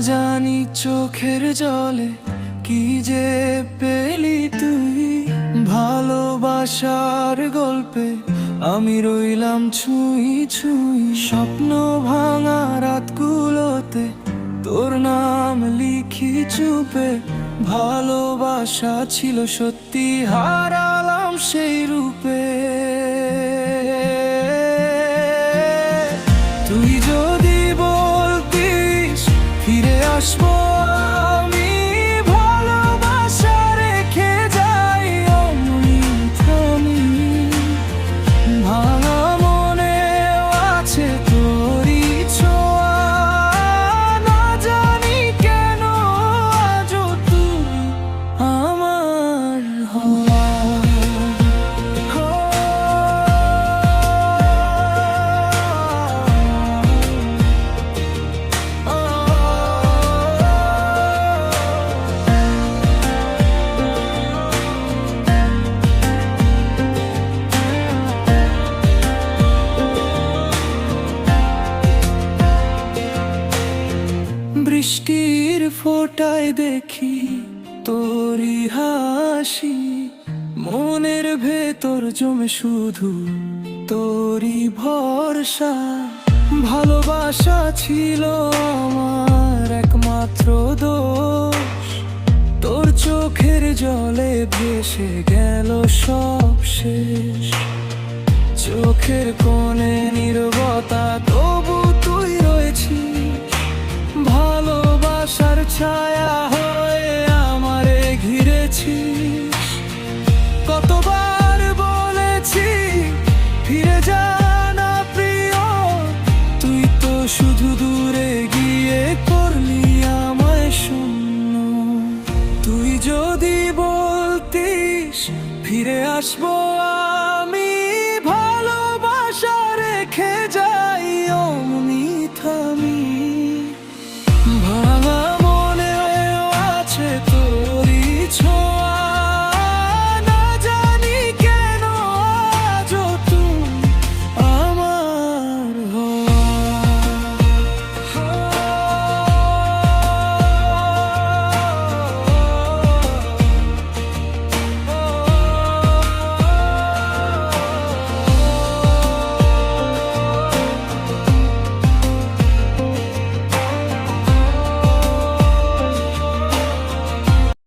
জানি চোখের জলে কি যে পেলি তুই। ভালোবাসার গল্পে আমি রইলাম ছুঁই ছুঁই। স্বপ্ন ভাঙা রাতগুলোতে তোর নাম লিখি চুপে। ভালোবাসা ছিল সত্যি, হারালাম সেই রূপে। তুই যদি আসব বৃষ্টির ফোটায় দেখি তোরি হাসি। মনের ভেতর জমে শুধু তোরি ভরসা। ভালোবাসা ছিল আমার একমাত্র দোষ। তোর চোখের জলে ভেসে গেল সব শেষ। চোখের কোণে নির্বতা ছায়া হয়ে আমারে ঘিরেছিস। কতবার বলেছি, ফিরে যা না প্রিয়। তুই তো শুধু দূরে গিয়ে করলি আমায় শূন্য। তুই যদি বলতিস, ফিরে আসব আমি